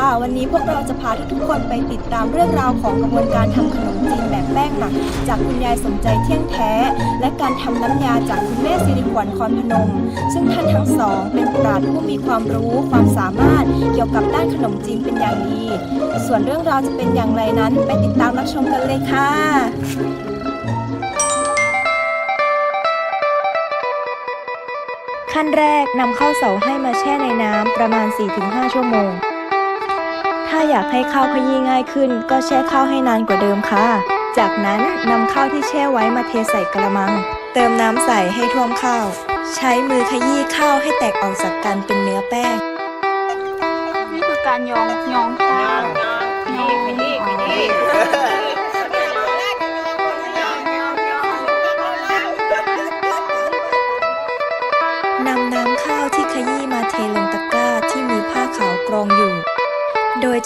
่ะวันนี้พวกเราจะพาทุกๆคนไปติดตามเรื่องราวของกระบวนการทำขนมจีนแบบแป้งหมัก จากคุณยายสมใจเที่ยงแท้ และการทำน้ำยาจากคุณแม่สิริขวัญคอนพนม ซึ่งท่านทั้งสอง เป็นปราชญ์ผู้มีความรู้ความสามารถเกี่ยวกับด้านขนมจีนเป็นอย่างดี ส่วนเรื่องราวจะเป็นอย่างไรนั้น ไปติดตามรับชมกันเลยค่ะขั้นแรกนำข้าวเสาให้มาแช่ในน้ำประมาณ 4-5 ชั่วโมง ถ้าอยากให้ข้าวขยี้ง่ายขึ้น ก็แช่ข้าวให้นานกว่าเดิมค่ะ จากนั้นนำข้าวที่แช่ไว้มาเทใส่กระมัง เติมน้ำใส่ให้ท่วมข้าว ใช้มือขยี้ข้าวให้แตกออกจากกันเป็นเนื้อแป้ง นี่คือการยองยอง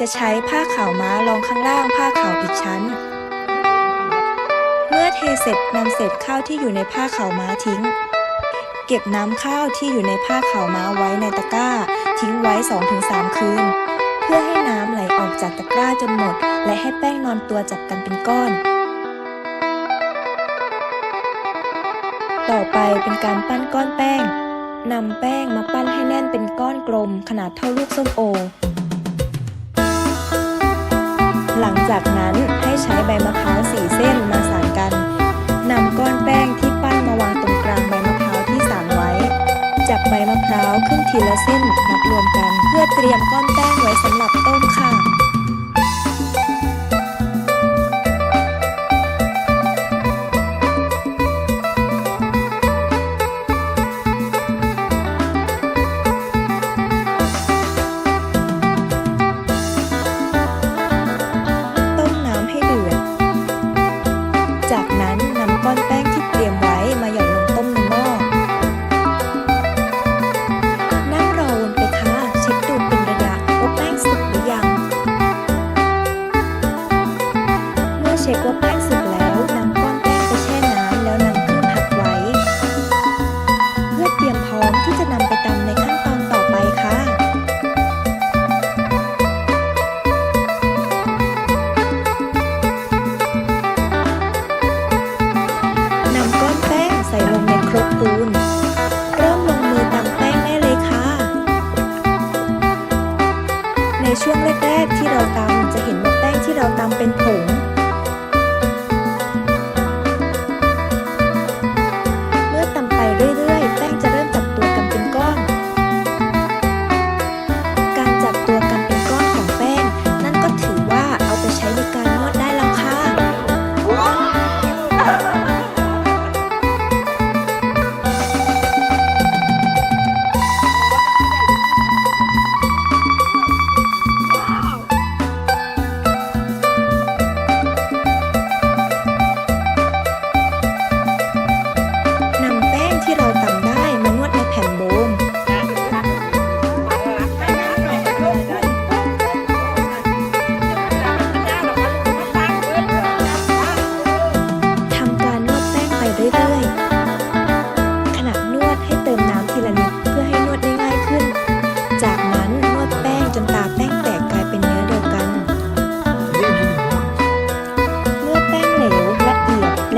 จะใช้ผ้าขาวม้ารองข้างล่างผ้าขาวอีกชั้น เมื่อเทเสร็จนำเศษข้าวที่อยู่ในผ้าขาวม้าทิ้ง เก็บน้ำข้าวที่อยู่ในผ้าขาวม้าไว้ในตะกร้า ทิ้งไว้ 2-3 คืน เพื่อให้น้ำไหลออกจากตะกร้าจนหมด และให้แป้งนอนตัวจับกันเป็นก้อนต่อไปเป็นการปั้นก้อนแป้ง นำแป้งมาปั้นให้แน่นเป็นก้อนกลมขนาดเท่าลูกส้มโอ หลังจากนั้นให้ใช้ใบมะพร้าวสี่เส้นมาสานกันนำก้อนแป้งที่ปั้นมาวางตรงกลางใบมะพร้าวที่สานไว้ จับใบมะพร้าวขึ้นทีละเส้นนับรวมกัน เพื่อเตรียมก้อนแป้งไว้สำหรับต้มค่ะต้ม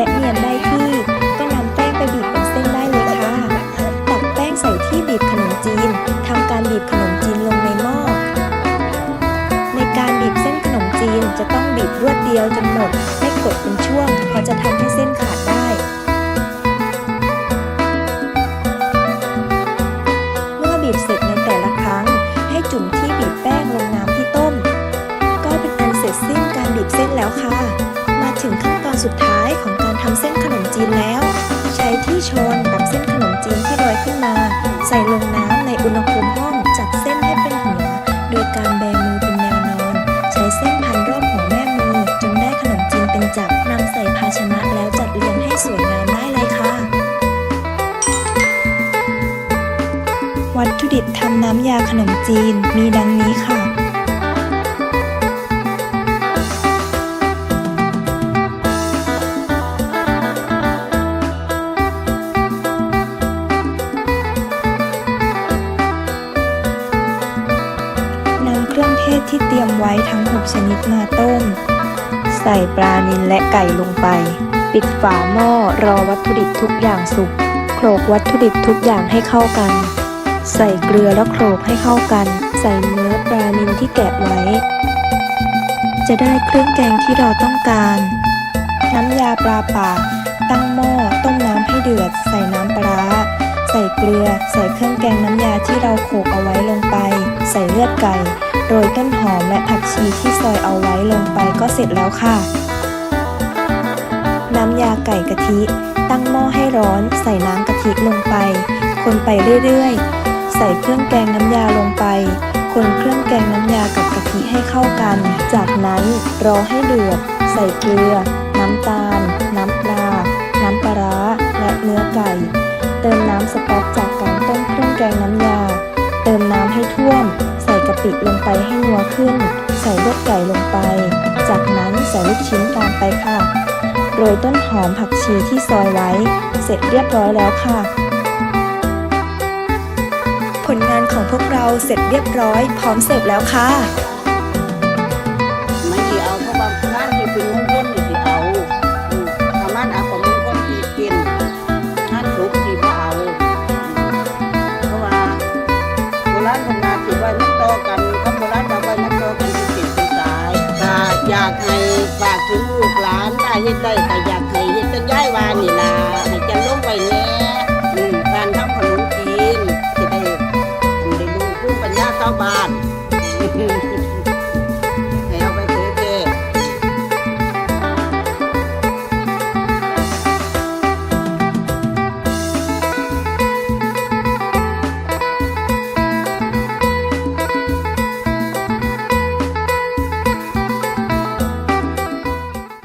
เอี สุดท้ายของการทำเส้นขนมจีนแล้ว ใช้ที่ชนตักเส้นขนมจีนที่ลอยขึ้นมา ใส่ลงน้ำในอุณหภูมิห้องจับเส้นให้เป็นหัว โดยการแบมือเป็นแนวนอน ใช้เส้นพันรอบหัวแม่มือจนได้ขนมจีนเป็นจับนำใส่ภาชนะแล้วจัดเรียงให้สวยงามได้เลยค่ะ วัตถุดิบทำน้ำยาขนมจีนมีดังนี้ค่ะ ชนิดมาต้ม ใส่ปลานิลและไก่ลงไป ปิดฝาหม้อรอวัตถุดิบทุกอย่างสุกโขลกวัตถุดิบทุกอย่างให้เข้ากัน ใส่เกลือแล้วโขลกให้เข้ากัน ใส่เนื้อปลานิลที่แกะไว้ จะได้เครื่องแกงที่เราต้องการ น้ำยาปลาปากตั้งหม้อต้มน้ำให้เดือด ใส่น้ำปลาร้าใส่เกลือ ใส่เครื่องแกงน้ำยาที่เราโขลกเอาไว้ลงไป ใส่เลือดไก่ โรยต้นหอมและผักชีที่ซอยเอาไว้ลงไปก็เสร็จแล้วค่ะ น้ำยาไก่กะทิ ตั้งหม้อให้ร้อนใส่น้ำกะทิลงไป คนไปเรื่อยๆ ใส่เครื่องแกงน้ำยาลงไป คนเครื่องแกงน้ำยากับกะทิให้เข้ากัน จากนั้นรอให้เดือด ใส่เกลือ น้ำตาล น้ำปลา น้ำปลาร้าและเนื้อไก่ เติมน้ำสต๊อกจากการต้มเครื่องแกงน้ำยา สิลงไปให้นัวขึ้น ใส่ลูกไก่ลงไป จากนั้นใส่ลูกชิ้นตามไปค่ะ โรยต้นหอมผักชีที่ซอยไว้ เสร็จเรียบร้อยแล้วค่ะ ผลงานของพวกเราเสร็จเรียบร้อย พร้อมเสิร์ฟแล้วค่ะ กันเป็